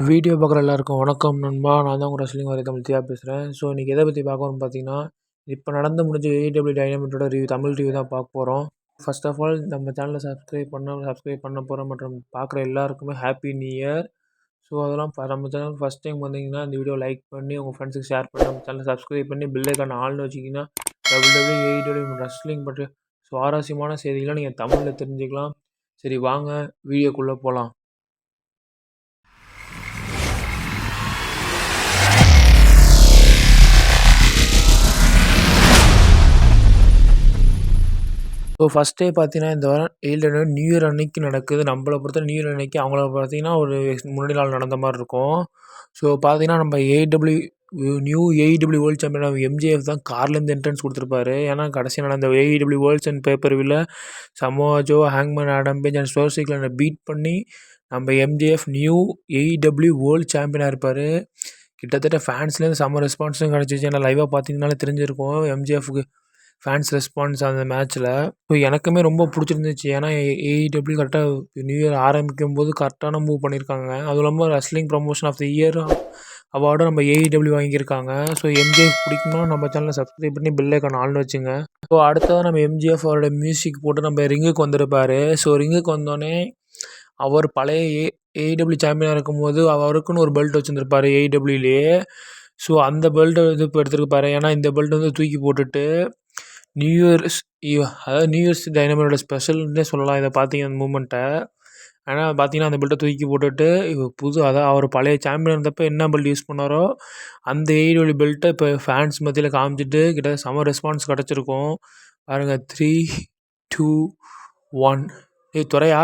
Video பார்க்குற எல்லாருக்கும் வணக்கம் நண்பா. நான் தான் உங்கள் ரெஸ்லிங் வரை தமிழ்த்தியா பேசுகிறேன் ஸோ இன்றைக்கி எதை பற்றி பார்க்கணும்னு பார்த்தீங்கன்னா இப்போ நடந்து முடிஞ்ச ஏடபிள்யூ டைனமிட்டோட ரிவ்யூ தமிழ் ரிவ்யூ தான் பார்க்க போகிறோம் ஃபர்ஸ்ட் ஆஃப் ஆல் நம்ம சேனலை சப்ஸ்கிரைப் பண்ண சப்ஸ்கிரைப் பண்ண போகிறோம் மற்றும் பார்க்குற எல்லாருக்குமே ஹாப்பி நியூ இயர் ஸோ அதெல்லாம் நம்ம சேனல் ஃபஸ்ட் டைம் வந்தீங்கன்னா இந்த வீடியோ லைக் பண்ணி உங்கள் ஃப்ரெண்ட்ஸுக்கு ஷேர் பண்ணி நம்ம சேனலை சப்ஸ்கிரைப் பண்ணி பில்லைக்கான ஆள்னு வச்சிங்கன்னா டபுள் டபுள்யூ ஏடபிள்யூ ரெஸ்லிங் பற்றி சுவாரஸ்யமான செய்திகளை நீங்கள் தமிழில் தெரிஞ்சுக்கலாம். சரி வாங்க வீடியோக்குள்ளே போகலாம் ஸோ ஃபஸ்ட்டே பார்த்தீங்கன்னா இந்த வாரம் ஏழு நியூ இயர் அன்னைக்கு நடக்குது. நம்மளை பொறுத்த நியூ இயர் அன்னைக்கு அவங்கள பார்த்தீங்கன்னா ஒரு முன்னாடி நாள் நடந்த மாதிரி இருக்கும். ஸோ பார்த்தீங்கன்னா நம்ம AEW new AEW world champion MJF தான் கார்லேருந்து என்ட்ரன்ஸ் கொடுத்துருப்பாரு. ஏன்னா கடைசி நடந்த ஏஇடபிள்யூ வேர்ல்ட்ஸ் அண்ட் பேப்பர் வில்ல சமோஜோ ஹேங்மேன் ஆடம் பேஜ் அண்ட் சோசிக்கில் பீட் பண்ணி நம்ம எம்ஜிஎஃப் நியூ ஏஇடபிள்யூ வேர்ல்டு சாம்பியனாக இருப்பார். கிட்டத்தட்ட ஃபேன்ஸ்லேருந்து செம்ம ரெஸ்பான்ஸும் கிடச்சிச்சு. ஏன்னா லைவாக பார்த்தீங்கனாலே தெரிஞ்சிருக்கும். எம்ஜிஎஃப்க்கு ஃபேன்ஸ் ரெஸ்பான்ஸ் அந்த மேட்ச்சில் ஸோ எனக்குமே ரொம்ப பிடிச்சிருந்துச்சு. ஏன்னா ஏஇடபிள்யூ கரெக்டாக நியூ இயர் ஆரம்பிக்கும் போது கரெக்டான மூவ் பண்ணியிருக்காங்க அதுவும் இல்லாமல் wrestling promotion of the year அவார்டும் நம்ம ஏஇடபிள்யூ வாங்கியிருக்காங்க. ஸோ எம்ஜிஎஃப் பிடிக்கும்னா நம்ம சேனலை சப்ஸ்கிரைப் பண்ணி பில்லைக்கான ஆள்னு வச்சுங்க. ஸோ அடுத்ததாக நம்ம எம்ஜிஎஃப் அவரோட மியூசிக் போட்டு நம்ம ரிங்குக்கு வந்திருப்பார். ஸோ ரிங்குக்கு வந்தோடனே அவர் பழைய ஏ ஏஇடபிள்யூ சாம்பியனாக இருக்கும்போது அவருக்குன்னு ஒரு பெல்ட் வச்சுருந்துருப்பார் ஏஇடபிள்யூலேயே ஸோ அந்த பெல்ட்டை இது இப்போ எடுத்துருப்பாரு. ஏன்னா இந்த பெல்ட் வந்து தூக்கி போட்டுட்டு நியூ இயர்ஸ் அதாவது நியூ இயர்ஸ் டைனமோட ஸ்பெஷல்னே சொல்லலாம். இதை பார்த்தீங்க அந்த மூமெண்ட்டை ஆனால் பார்த்தீங்கன்னா அந்த பெல்ட்டை தூக்கி போட்டுட்டு புது அதான் அவர் பழைய சாம்பியன் இருந்தப்போ என்ன பெல்ட் யூஸ் பண்ணாரோ அந்த ஏடபிள்யூ பெல்ட்டை இப்போ ஃபேன்ஸ் மத்தியில் காமிச்சிட்டு கிட்ட செம ரெஸ்பான்ஸ் கிடச்சிருக்கும். பாருங்கள் த்ரீ டூ ஒன் ஏய் துறையா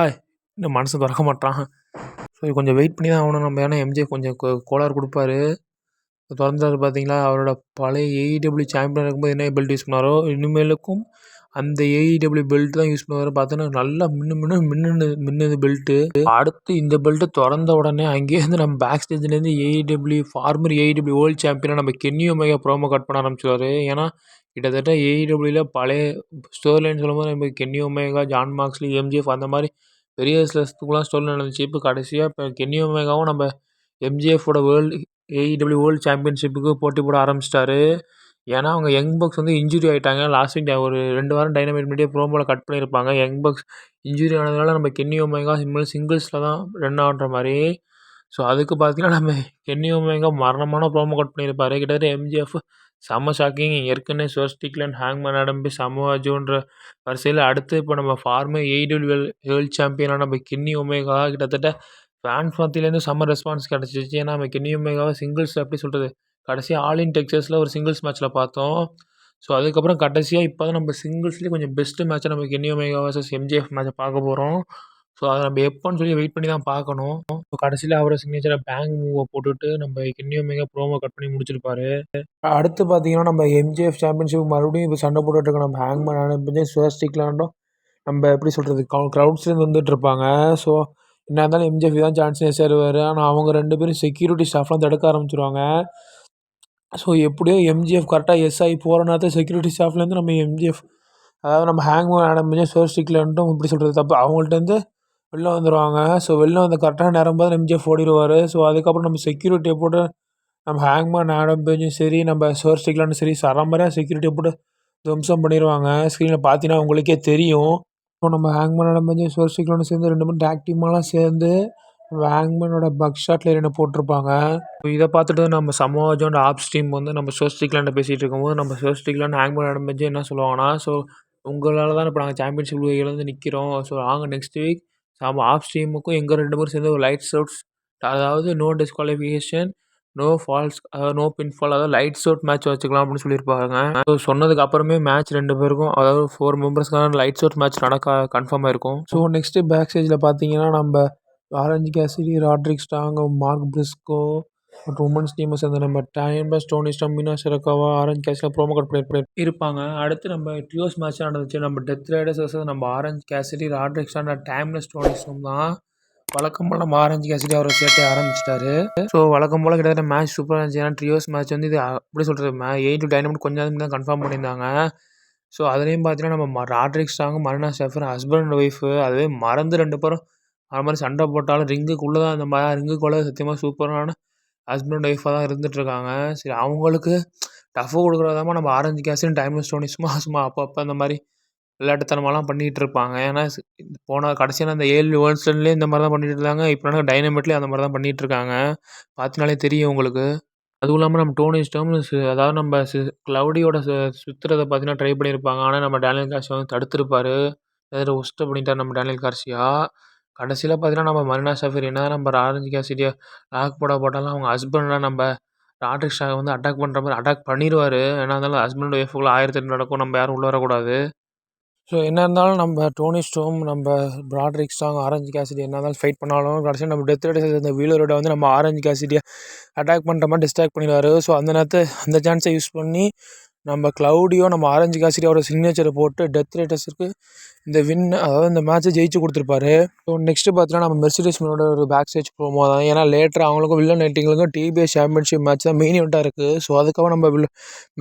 இன்னும் மனசு திறக்க மாட்டான். ஸோ கொஞ்சம் வெயிட் பண்ணி தான் ஆகணும் நம்ம. ஏன்னா எம்ஜே கொஞ்சம் கோளாறு கொடுப்பாரு. திறந்தாரு பார்த்தீங்களா? அவரோட பழைய ஏஇடபிள்யூ சாம்பியனாக இருக்கும்போது என்ன பெல்ட் யூஸ் பண்ணாரோ இனிமேலுக்கும் அந்த ஏஇடபிள்யூ பெல்ட் தான் யூஸ் பண்ணுவார். பார்த்தோன்னா நல்லா மின்னு மின்னு மின்னுது மின்னுது பெல்ட்டு அடுத்து இந்த பெல்ட்டு திறந்த உடனே அங்கேருந்து நம்ம பேக் ஸ்டேஜ்லேருந்து ஏஇடபிள்யூ ஃபார்மர் ஏஇடபிள்யூ வேர்ல்டு சாம்பியனாக நம்ம கென்னியோ ஒமேகா ப்ரோமோ கட் பண்ண ஆரம்பிச்சிருவாரு. ஏன்னா கிட்டத்தட்ட ஏஇடபிள்யூவில் பழைய ஸ்டோர்லைன்னு லைன் சொல்லும்போது நம்ம கென்னியோ ஒமேகா ஜான் மார்க்ஸ்லி எம்ஜிஎஃப் அந்த மாதிரி பெரிய ஸ்லெஸ்த்துக்குலாம் ஸ்டோரி நடந்துச்சு. இப்போ கடைசியாக இப்போ கென்னியோ ஒமேகாவும் நம்ம எம்ஜிஎஃபோட வேர்ல்டு ஏஇடபிள்யூ வேர்ல்டு சாம்பியன்ஷிப்புக்கு போட்டி போட ஆரம்பிச்சிட்டாரு. ஏன்னா அவங்க யங் பக்ஸ் வந்து இன்ஜுரி ஆகிட்டாங்க லாஸ்ட் வீக் ஒரு ரெண்டு வாரம் டைனமைட் முன்னாடியே ப்ரோமோவில் கட் பண்ணியிருப்பாங்க. யங் பக்ஸ் இன்ஜுரி ஆனதுனால நம்ம கென்னி ஒமேகா இனிமேல் சிங்கிள்ஸில் தான் ரன் ஆகிற மாதிரி. ஸோ அதுக்கு பார்த்தீங்கன்னா நம்ம கென்னி ஒமேகா மரணமான ப்ரோமோ கட் பண்ணியிருப்பாரு. கிட்டத்தட்ட எம்ஜிஎஃப் செம்ம ஷாக்கிங் ஏற்கனவே சோஸ்டிக்லன் ஹேங்மேன் அடம்பி சமோஜோன்ற வரிசையில் அடுத்து இப்போ நம்ம ஃபார்மர் எய்டபிள்யூ வேர்ல்டு சாம்பியனான நம்ம கின்னி ஒமேகா கிட்டத்தட்ட ஃபேன்ஸ் மத்தியிலேருந்து செம்ம ரெஸ்பான்ஸ் கிடச்சிச்சு. ஏன்னா நம்ம கென்னி சிங்கிள்ஸ் எப்படி சொல்கிறது கடைசியாக ஆல் இன் டெக்ஸஸில் ஒரு சிங்கிள்ஸ் மேட்ச்சில் பார்த்தோம். ஸோ அதுக்கப்புறம் கடைசியாக இப்போ தான் நம்ம சிங்கிள்ஸ்லேயே கொஞ்சம் பெஸ்ட்டு மேட்ச்சை நம்ம கென்னி வர்சஸ் எம்ஜிஎஃப் மேட்ச்சை பார்க்க போகிறோம் ஸோ அதை நம்ம எப்போன்னு சொல்லி வெயிட் பண்ணி தான் பார்க்கணும். ஸோ கடைசியில் அவரை சிக்னேச்சரை பேங்க் மூவை போட்டுட்டு நம்ம கென்னி ப்ரோமோ கட் பண்ணி முடிச்சிருப்பாரு. அடுத்து பார்த்தீங்கன்னா நம்ம எம்ஜிஎஃப் சாம்பியன்ஷிப் மறுபடியும் இப்போ சண்டை போட்டுட்டு இருக்கோம் நம்ம ஹேங்மேன் ஆனப்பிஞ்சு சுவஸ்டிக்லாண்டும் நம்ம எப்படி சொல்கிறது க்ரௌட்ஸ்லேருந்து வந்துட்டு இருப்பாங்க. ஸோ என்ன இருந்தாலும் எம்ஜிஎஃப் தான் சான்ஸே சேருவார் ஆனால் அவங்க ரெண்டு பேரும் செக்யூரிட்டி ஸ்டாஃப்லாம் தடுக்க ஆரம்பிச்சிருவாங்க. ஸோ எப்படியோ எம்ஜிஎஃப் கரெக்டாக எஸ்ஐ போகிற நேரத்தில் செக்யூரிட்டி ஸ்டாஃப்லேருந்து நம்ம எம்ஜிஎஃப் அதாவது நம்ம ஹேங் ஆடம்பிஞ்சு சோர்ஸ்டிக்லன்ட்டும் இப்படி சொல்கிறது தப்பு அவங்கள்ட்டேருந்து வெளில வந்துடுவாங்க ஸோ வெளில வந்து கரெக்டான நேரம் பார்த்து எம்ஜிஎஃப் ஓடிடுவார் ஸோ அதுக்கப்புறம் நம்ம செக்யூரிட்டியை போட்டு நம்ம ஹேங்மேன் ஆடம் பேஜும் சரி நம்ம சோர்ஸ்டிக்லான்னு சரி சரம்பரையாக செக்யூரிட்டியை போட்டு துவம்சம் பண்ணிடுவாங்க ஸ்க்ரீனில் பார்த்தீங்கன்னா உங்களுக்கே தெரியும். ஸோ நம்ம ஹேங்மேனோட ஆடம் பேஜும் சேர்ந்து ரெண்டு பேரும் டேக் டீமாலாம் சேர்ந்து ஹேங்மேனோட பக் ஷாட்டில் என்ன போட்டிருப்பாங்க இதை பார்த்துட்டு நம்ம சமோஜோட ஆப்ஸ் டீம் வந்து நம்ம சோஸ்டிக்லாண்ட பேசிகிட்டு இருக்கும்போது நம்ம சோஸ்டிக்லாண்ட் ஹேங்மேன் ஆடம் என்ன சொல்லுவாங்கன்னா ஸோ உங்களால் தான் இப்போ நாங்கள் சாம்பியன்ஷிப் இழந்து நிற்கிறோம் ஸோ நாங்கள் நெக்ஸ்ட் வீக் நம்ம ஆப்ஸ் டீமுக்கும் எங்கள் ரெண்டு பேரும் சேர்ந்து ஒரு லைட் அவுட்ஸ் அதாவது நோ டிஸ்குவாலிஃபிகேஷன் நோ ஃபால்ஸ் அதாவது நோ பின் ஃபால் அதாவது லைட்ஸ் அவுட் மேட்ச் வச்சுக்கலாம் அப்படின்னு சொல்லியிருப்பாங்க. ஸோ சொன்னதுக்கு அப்புறமே மேட்ச் ரெண்டு பேருக்கும் அதாவது ஃபோர் மெம்பர்ஸ்க்கான லைட்ஸ் அவுட் மேட்ச் நடக்க கன்ஃபார்மாக இருக்கும் ஸோ நெக்ஸ்ட்டு பேக் ஸ்டேஜில் பார்த்தீங்கன்னா நம்ம Orange Cassidy Roderick Strong Mark Briscoe மற்றும் உமன்ஸ் டீமை சேர்ந்த நம்ம டைம் பஸ் டோனி ஸ்டம்பினா சிறக்காவா ஆரஞ்சு கேசரி ப்ரோமோ கட் பண்ணி இருப்பாங்க. அடுத்து நம்ம ட்ரியோஸ் மேட்ச் நடந்துச்சு. நம்ம டெத் ரைடர்ஸ் நம்ம Orange Cassidy Roderick Strong timeless Toni Storm தான். வழக்கம் போல் நம்ம ஆரஞ்சு கேசரி அவரை சேர்த்து ஆரம்பிச்சிட்டாரு. ஸோ வழக்கம் போல் கிட்டத்தட்ட மேட்ச் சூப்பராக இருந்துச்சு ஏன்னா ட்ரியோஸ் மேட்ச் வந்து இது அப்படி சொல்கிறது மே எயிட் டு டைனமெண்ட் கொஞ்சம் தான் கன்ஃபார்ம் பண்ணியிருந்தாங்க. ஸோ அதுலேயும் பார்த்தீங்கன்னா நம்ம Roderick Strong Marina Shafir husband and wife அதுவே மறந்து ரெண்டு பேரும் அது மாதிரி சண்டை போட்டாலும் ரிங்குக்குள்ளே தான் அந்த மாதிரி ரிங்குக்குள்ளே சத்தியமாக சூப்பரான ஹஸ்பண்ட் அண்ட் ஒய்ஃபாக தான் இருந்துகிட்ருக்காங்க சரி அவங்களுக்கு டஃப்பு கொடுக்குறதாம நம்ம ஆரஞ்சு கேஸும் டைம் ஸ்டோனி சும்மா சும்மா அப்பப்போ அந்த மாதிரி விளையாட்டுத்தனமாலாம் பண்ணிகிட்டு இருப்பாங்க ஏன்னா போன கடைசியாக அந்த ஏழு வேர்ல்ட்ஸ்லேயே இந்த மாதிரி தான் பண்ணிகிட்டு இருந்தாங்க இப்போ என்ன டைனமெட்லேயும் அந்த மாதிரி தான் பண்ணிகிட்டு இருக்காங்க பார்த்தினாலே தெரியும் உங்களுக்கு. அதுவும் இல்லாமல் நம்ம டோனி ஸ்டோம் அதாவது நம்ம சி க்ளவுடியோட சு சுற்றுறதை பார்த்தீங்கன்னா ட்ரை பண்ணியிருப்பாங்க ஆனால் நம்ம டேனியல் கார்சியா வந்து தடுத்திருப்பாரு. அதில் ஒஸ்ட்டு பண்ணிட்டார் நம்ம டேனியல் கார்சியா கடைசியில் பார்த்தீங்கன்னா நம்ம மரினா சஃபீர் என்ன நம்ம ஆரஞ்சு கேசிட்டியை லாக் போட போட்டாலும் அவங்க ஹஸ்பண்ட்லாம் நம்ம ராட்ரிக் ஷாவை வந்து அட்டாக் பண்ணுற மாதிரி அட்டாக் பண்ணிடுவார் ஏன்னா இருந்தாலும் ஹஸ்பண்ட் ஒய்ஃபுக்குள்ள ஆயிரத்தி எட்டு நடக்கும். நம்ம யாரும் உள்ளே வரக்கூடாது. ஸோ என்ன இருந்தாலும் நம்ம டோனி ஸ்டோம் நம்ம பிராட்ரிக் ஸ்டாங் ஆரஞ்சு கேசிடி என்ன இருந்தாலும் ஃபைட் பண்ணாலும் கடைசியாக நம்ம டெத் ரேட் இந்த வீலரோட வந்து நம்ம ஆரஞ்சு கேசிடியை அட்டாக் பண்ணுற மாதிரி டிஸ்ட்ராக்ட் பண்ணிடுவார். ஸோ அந்த நேரத்தை அந்த சான்ஸை யூஸ் பண்ணி நம்ம க்ளவுடியோ நம்ம ஆரஞ்சு கேசிடியோட சிக்னேச்சரை போட்டு டெத் ரேட்டர்ஸுக்கு இந்த வின் அதாவது இந்த மேட்ச்சை ஜெயிச்சு கொடுத்துருப்பாரு. ஸோ நெக்ஸ்ட்டு பார்த்தீங்கன்னா நம்ம மெர்சிடிஸ் மேனோட ஒரு பேக் ஸ்டேஜ் ப்ரோமோ தான். ஏன்னா லேட்டர் அவங்களுக்கும் வில்லன் நைட்டிங்களுக்கும் டிபிஎஸ் சாம்பியன்ஷிப் மேட்ச் தான் மெயின் இவெண்ட்டாக இருக்குது ஸோ அதுக்காக நம்ம வில்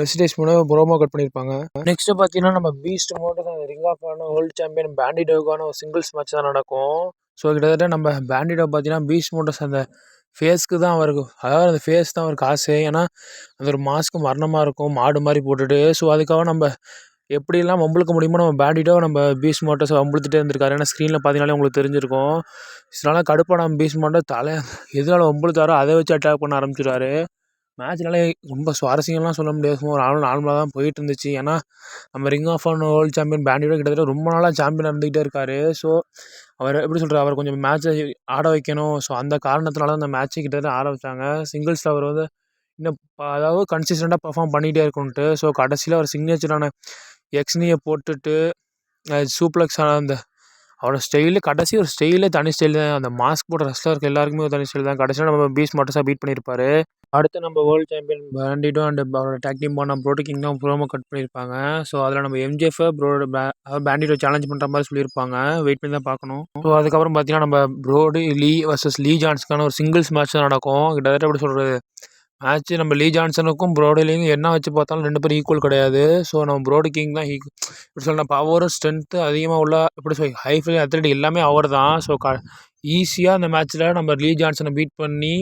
மெர்சிடிஸ் மேனோ ப்ரோமோ கட் பண்ணியிருப்பாங்க. நெக்ஸ்ட்டு பார்த்தீங்கன்னா நம்ம Beast Mortos ring of honor world champion பேண்டிடோக்கான ஒரு சிங்கிள்ஸ் மேட்ச் தான் நடக்கும். ஸோ கிட்டத்தட்ட நம்ம பேண்டிடோ பார்த்தீங்கன்னா பீஸ்ட் மோட்டர்ஸ் அந்த ஃபேஸ்க்கு தான் அவருக்கு அதாவது அந்த ஃபேஸ் தான் அவருக்கு ஆசை. ஏன்னா அந்த ஒரு மாஸ்க்கு மரணமாக இருக்கும் மாடு மாதிரி போட்டுட்டு. ஸோ அதுக்காக நம்ம எப்படிலாம் வம்புழுக்க முடியுமோ நம்ம பேண்டிட்டோ நம்ம பீஸ் மோட்டர்ஸ் வம்புழுத்துட்டே இருந்திருக்காரு. ஏன்னா ஸ்க்ரீனில் பார்த்தீங்கனாலே உங்களுக்கு தெரிஞ்சிருக்கும். இதனால் கடுப்பாக நம்ம பீஸ் மோட்டர் தலை எதனால வம்புழுத்தாரோ அதை வச்சு அட்டாக் பண்ண ஆரம்பிச்சிடுவாரு மேட்ச்னாலே ரொம்ப சுவாரஸ்யம்லாம் சொல்ல முடியாது. சும்மா ஒரு நார்மல் நார்மலாக தான் போயிட்டு இருந்துச்சு ஏன்னா நம்ம ring of honor world champion பேண்டியோட கிட்டத்தட்ட ரொம்ப நாளாக சாம்பியன் இருந்துக்கிட்டே இருக்காரு. ஸோ அவர் எப்படி சொல்கிறார் அவர் கொஞ்சம் மேட்ச்சை ஆட வைக்கணும். ஸோ அந்த காரணத்தினால தான் அந்த மேட்ச்சை கிட்டத்தட்ட ஆட சிங்கிள்ஸில் அவர் வந்து இன்னும் அதாவது கன்சிஸ்டண்ட்டாக பர்ஃபார்ம் பண்ணிகிட்டே இருக்குன்ட்டு ஸோ கடைசியில் அவர் சிக்னேச்சரான எக்ஸ்னியை போட்டுட்டு சூப்ளெக்ஸ் அந்த அவரோட ஸ்டைலு கடைசி ஒரு ஸ்டைலே தனி ஸ்டைல் தான் அந்த மாஸ்க் போட்ட ரெஸ்லருக்கு எல்லாருக்குமே ஒரு தனி ஸ்டைல் தான். கடைசியில் நம்ம பீஸ் மட்டும் பீட் பண்ணியிருப்பாரு அடுத்து நம்ம வேர்ல்டு சாம்பியன் பேண்டிடோ அண்ட் அவரோட டேக் டீம் பண்ண ப்ரோட்டு தான் ப்ரோமோ கட் பண்ணியிருப்பாங்க ஸோ அதில் நம்ம எம்ஜிஎஃப் ப்ரோட பேண்டிடோ சேலஞ்ச் பண்ணுற மாதிரி சொல்லியிருப்பாங்க வெயிட் பண்ணி தான் பார்க்கணும். ஸோ அதுக்கப்புறம் பார்த்தீங்கன்னா நம்ம ப்ரோடு லீ வர்சஸ் லீ ஜான்ஸ்க்கான ஒரு சிங்கிள்ஸ் மேட்ச் தான் நடக்கும். கிட்டத்தட்ட எப்படி சொல்கிறது மேட்ச்சு நம்ம லீ ஜான்சனுக்கும் ப்ரோடிலையும் என்ன வச்சு பார்த்தாலும் ரெண்டு பேரும் ஈக்குவல் கிடையாது. ஸோ நம்ம ப்ரோடி கிங் தான் ஈக் இப்படி சொல்லணும் பவரும் ஸ்ட்ரென்த்து அதிகமாக உள்ள எப்படி சொல்லி ஹை ஃபை அத்லெட் எல்லாமே அவர் தான் ஸோ க ஈஸியாக அந்த மேட்ச்சில் நம்ம லீ ஜான்சனை பீட் பண்ணி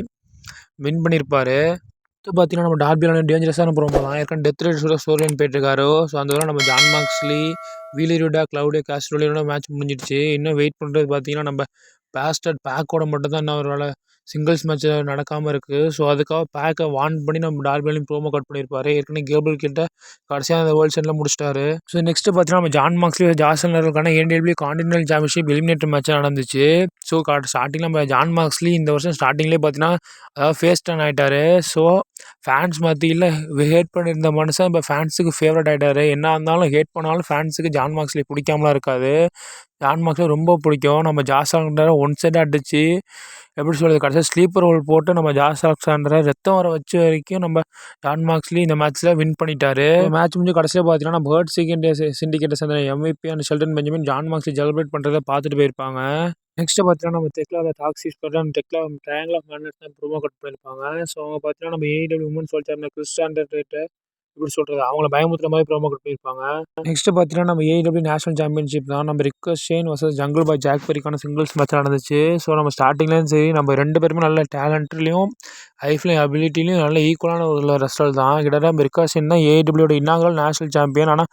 வின் பண்ணியிருப்பார் அடுத்து பார்த்தீங்கன்னா நம்ம டார்பியில் டேஞ்சரஸான ப்ரோமோ தான். ஏற்கனவே டெத் ரேட் சொல்ல ஸ்டோரியன் போயிட்டுருக்காரு. ஸோ அந்த நம்ம ஜான் மார்க்ஸ்லி வீலிருடா க்ளவுடே காஸ்ட்ரோலியோட மேட்ச் முடிஞ்சிடுச்சு. இன்னும் வெயிட் பண்ணுறது பார்த்தீங்கன்னா நம்ம பேஸ்டட் பேக்கோட மட்டும் தான் இன்னும் வேலை சிங்கிள்ஸ் மேட்ச் நடக்காமல் இருக்குது ஸோ அதுக்காக பேக்கை வான் பண்ணி நம்ம டார்பிலையும் ப்ரோமோ கட் பண்ணியிருப்பார் ஏற்கனவே கேபிள் கிட்ட கடைசியாக அந்த வேர்ல்ட் சென்டில் முடிச்சிட்டாரு. ஸோ நெக்ஸ்ட்டு பார்த்தீங்கன்னா நம்ம Jon Moxley ஜாசனருக்கான AEW continental championship eliminator match நடந்துச்சு. ஸோ ஸ்டார்டிங்கில் நம்ம ஜான் மார்க்ஸ்லி இந்த வருஷம் ஸ்டார்டிங்லேயே பார்த்தீங்கன்னா அதாவது ஃபேஸ் டர்ன் ஆகிட்டாரு ஸோ ஃபேன்ஸ் மத்தியில் ஹேட் பண்ணியிருந்த மனுஷன் இப்போ ஃபேன்ஸுக்கு ஃபேவரட் ஆகிட்டாரு என்ன இருந்தாலும் ஹேட் பண்ணாலும் ஃபேன்ஸுக்கு ஜான் மார்க்ஸ்லி பிடிக்காமலாம் இருக்காது. ஜான் மார்க்ஸ்லி ரொம்ப பிடிக்கும். நம்ம ஜாஸ் ஒன் சைடாக அடிச்சு எப்படி சொல்கிறது கடைசியாக ஸ்லீப்பர் ரோல் போட்டு நம்ம ஜாஸ் அலெக்சாண்டரை ரத்தம் வர வச்ச வரைக்கும் நம்ம ஜான் மார்க்ஸ்லி இந்த மேட்ச்சில் வின் பண்ணிட்டாரு. மேட்ச் முடிஞ்சு கடைசியில் பார்த்தீங்கன்னா நம்ம பேர்ட் செகண்ட் சிண்டிகேட்டை சேர்ந்த MVP and Shelton Benjamin Jon Moxley celebrate பண்ணுறதை பார்த்துட்டு போயிருப்பாங்க. நெக்ஸ்ட்டு பார்த்தீங்கன்னா நம்ம டெக்லாவில் டாக்ஸிஸ் பார்த்தா தெக்லா ட்ரையாங்கிள் ஆஃப் மேனர்ஸ் தான் ப்ரோமோ கட் பண்ணியிருப்பாங்க ஸோ அவங்க பார்த்தீங்கன்னா நம்ம ஏடபிள்யூ உமன் சொல்லிட்டு கிறிஸ்டாண்டர் ரேட்டு எப்படி சொல்கிறது அவங்கள பயமுத்துற மாதிரி ப்ரோமோ கட் பண்ணியிருப்பாங்க பார்த்தீங்கன்னா நம்ம ஏடபிள்யூ நேஷனல் சாம்பியன்ஷிப் தான். நம்ம Ricochet versus Jungle Boy Jack பெரிக்கான singles match நடந்துச்சு. ஸோ நம்ம ஸ்டார்டிங்லேயும் சரி நம்ம ரெண்டு பேருமே நல்ல டேலண்ட்லேயும் ஹைஃப்லையும் அபிலிட்டிலையும் நல்ல ஈக்குவலான ஒரு ரெஸ்டல் தான். கிட்டத்தட்ட நம்ம ரிக்வஸ்ட் தான் ஏடபிள்யூட இன்னாங்கல் நேஷனல் சாம்பியன் ஆனால்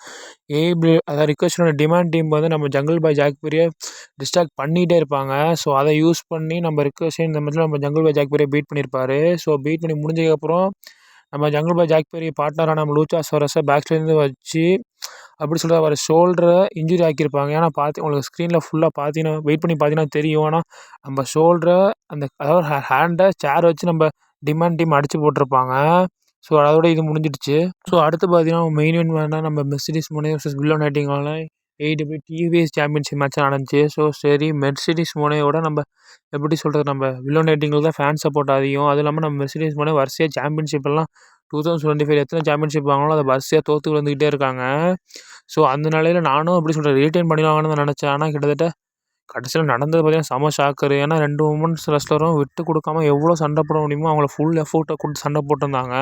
ஏடபிள்யூ அதாவது ரிக்வஸ்டோட டிமாண்ட் டீம் வந்து நம்ம Jungle Boy Jack Perry distract பண்ணிகிட்டே இருப்பாங்க. ஸோ அதை யூஸ் பண்ணி நம்ம ரிக்வஸ்ட் இந்த மாதிரி நம்ம Jungle Boy Jack Perry beat பண்ணியிருப்பாரு ஸோ பீட் பண்ணி முடிஞ்சதுக்கப்புறம் நம்ம ஜங்கிள் பாய் ஜாக் பெரிய பார்ட்னரான நம்ம லூச்சா சோரஸை பேக்ஸ்லேருந்து வச்சு அப்படி சொல்கிற அவர் ஷோல்டரை இன்ஜுரி ஆக்கியிருப்பாங்க. ஏன்னா பார்த்து உங்களுக்கு ஸ்க்ரீனில் ஃபுல்லாக பார்த்தீங்கன்னா வெயிட் பண்ணி பார்த்தீங்கன்னா தெரியும். ஆனால் நம்ம ஷோல்டரை அந்த அதாவது ஹேண்டை சேர் வச்சு நம்ம டிமாண்ட் டீம் அடித்து போட்டிருப்பாங்க. ஸோ அதோட இது முடிஞ்சிடுச்சு. ஸோ அடுத்து பார்த்தீங்கன்னா மெயின் இவெண்ட் வேணால் நம்ம Mercedes மோனே Willow நைட்டிங்கால AEW TBS championship match நடந்துச்சு. ஸோ சரி மெர்சிடிஸ் மோனையோட நம்ம எப்படி சொல்கிறது நம்ம வில்லோ நைட்டிங்கில் தான் ஃபேன் சப்போர்ட் அதிகம். அதுவும் இல்லாமல் நம்ம மெர்சிடிஸ் மோனே வரிசையாக சாம்பியன்ஷிப் எல்லாம் டூ தௌசண்ட் டுவெண்ட்டி ஃபைவ் எத்தனை சாம்பியன்ஷிப் வாங்கினாலும் அதை வரிசையாக தோற்று விழுந்துக்கிட்டே இருக்காங்க. ஸோ அந்த நிலையில் நானும் எப்படி சொல்கிறது ரீட்டைன் பண்ணிடுவாங்கன்னு தான் நினச்சேன். ஆனால் கிட்டத்தட்ட கடைசியில் நடந்தது பார்த்தீங்கன்னா செம ஷாக்கரு ஏன்னா ரெண்டு உமன்ஸ் ரெஸ்லரும் விட்டு கொடுக்காம எவ்வளோ சண்டை போட முடியுமோ அவங்கள ஃபுல் எஃபோர்ட்டை கொடுத்து சண்டை போட்டிருந்தாங்க.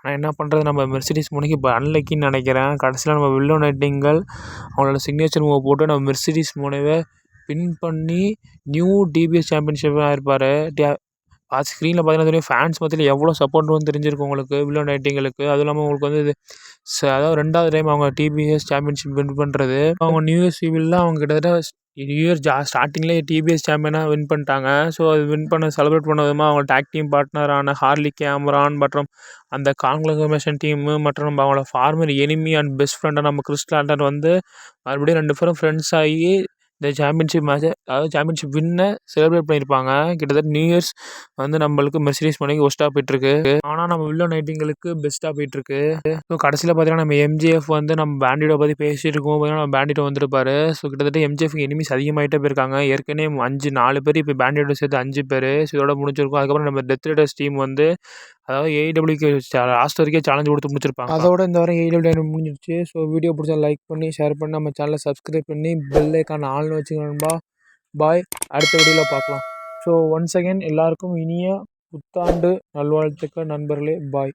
ஆனால் என்ன பண்ணுறது நம்ம மெர்சிடிஸ் மூணுக்கு இப்போ அன்லக்கின்னு நினைக்கிறேன். கடைசியில் நம்ம வில்லோ நைட்டிங்கள் அவங்களோட சிக்னேச்சர் மூவை போட்டு நம்ம மெர்சிடிஸ் மூணவே வின் பண்ணி நியூ டிபிஎஸ் சாம்பியன்ஷிப் ஆயிருப்பார் அது ஸ்க்ரீனில் பார்த்தீங்கன்னா தெரியும் ஃபேன்ஸ் மத்தியில் எவ்வளோ சப்போர்ட்னு தெரிஞ்சிருக்கும் உங்களுக்கு வில்லோ நைட்டிங்களுக்கு அதுவும் இல்லாமல் உங்களுக்கு வந்து இது ச அதாவது ரெண்டாவது டைம் அவங்க டிபிஎஸ் சாம்பியன்ஷிப் வின் பண்ணுறது அவங்க நியூ இயர்ஸ் ஈவில் அவங்க கிட்டத்தட்ட நியூ இயர் ஜா ஸ்டார்டிங்லேயே டிபிஎஸ் சாம்பியனாக வின் பண்ணிட்டாங்க. ஸோ அது வின் பண்ண செலிப்ரேட் பண்ண விதமாக அவங்க டேக் டீம் பார்ட்னரான ஹார்லி கேமரான் மற்றும் அந்த காங்லகமேஷன் டீமு மற்றும் நம்ம அவங்களோட ஃபார்மர் எனிமி அண்ட் பெஸ்ட் ஃப்ரெண்டாக நம்ம கிறிஸ்டல் வந்து மறுபடியும் ரெண்டு பேரும் ஃப்ரெண்ட்ஸ் ஆகி இந்த சாம்பியன்ஷிப் மேட்ச்சை அதாவது சாம்பியன்ஷிப் வின்னை செலிப்ரேட் பண்ணியிருப்பாங்க கிட்டத்தட்ட நியூ இயர்ஸ் வந்து நம்மளுக்கு மெர்சிடிஸ் மணிக்கு ஒஸ்ட்டாக போயிட்டுருக்கு. ஆனால் நம்ம வில்லோ நைட்டிங்களுக்கு பெஸ்ட்டாக போயிட்டுருக்கு. ஸோ கடைசியில் பார்த்தீங்கன்னா நம்ம எம்ஜிஎஃப் வந்து நம்ம பேண்டிடோ பற்றி பேசிட்டு இருக்கோம் பார்த்தீங்கன்னா நம்ம பேண்டிடோ வந்துருப்பாரு. ஸோ கிட்டத்தட்ட எம்ஜிஎஃப் எனிமிஸ் அதிகமாகிட்டே போயிருக்காங்க. ஏற்கனவே அஞ்சு நாலு பேர் இப்போ பேண்டிடோ சேர்த்து அஞ்சு பேர். ஸோ இதோட முடிஞ்சிருக்கும். அதுக்கப்புறம் நம்ம டெத் ரேடர்ஸ் டீம் வந்து அதாவது ஏடபிள்யூக்கு லாஸ்ட் வரைக்கும் சேலஞ்ச் கொடுத்து முடிச்சிருப்பாங்க. அதோட இந்த வாரம் ஏடபிள்யூ முடிஞ்சிருச்சு. ஸோ வீடியோ பிடிச்சா லைக் பண்ணி ஷேர் பண்ணி நம்ம சேனலை சப்ஸ்கிரைப் பண்ணி பெல் ஐக்கான ஆள்னு வச்சுக்கணும்பா பாய் அடுத்த வீடியோவில் பார்க்கலாம். ஸோ ஒன்ஸ் அகேன் எல்லாருக்கும் இனிய புத்தாண்டு நல்வாழ்த்துக்கள் நண்பர்களே. பாய்